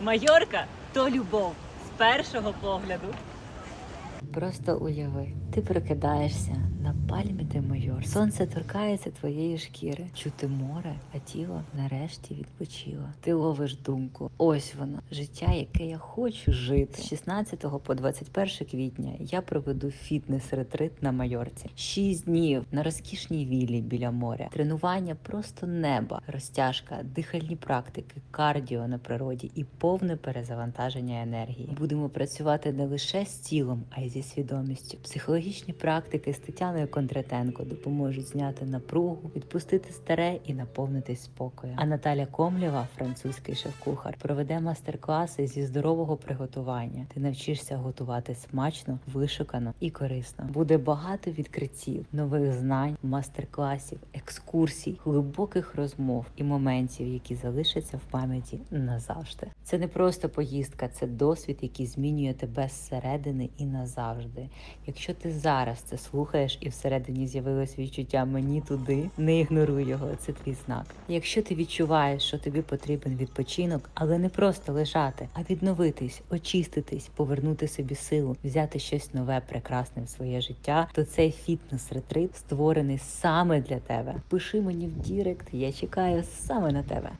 Майорка то любов з першого погляду. Просто уяви, ти прокидаєшся на пальмі де майор. Сонце торкається твоєї шкіри. Чути море, а тіло нарешті відпочило. Ти ловиш думку. Ось воно, життя, яке я хочу жити. З 16 по 21 квітня я проведу фітнес-ретрит на майорці. Шість днів на розкішній віллі біля моря. Тренування просто неба, розтяжка, дихальні практики, кардіо на природі і повне перезавантаження енергії. Будемо працювати не лише з тілом, а й зі свідомістю. Психологічні практики з Тетяною Кондратенко допоможуть зняти напругу, відпустити старе і наповнитись спокоєм. А Наталя Комлєва, французький шеф-кухар, проведе майстер-класи зі здорового приготування. Ти навчишся готувати смачно, вишукано і корисно. Буде багато відкриттів, нових знань, мастер-класів, екскурсій, глибоких розмов і моментів, які залишаться в пам'яті назавжди. Це не просто поїздка, це досвід, який змінює тебе зсередини і назавжди. Якщо ти зараз це слухаєш і всередині з'явилось відчуття мені туди, не ігноруй його, це твій знак. Якщо ти відчуваєш, що тобі потрібен відпочинок, але не просто лежати, а відновитись, очиститись, повернути собі силу, взяти щось нове, прекрасне в своє життя, то цей фітнес-ретрит створений саме для тебе. Пиши мені в Дірект, я чекаю саме на тебе.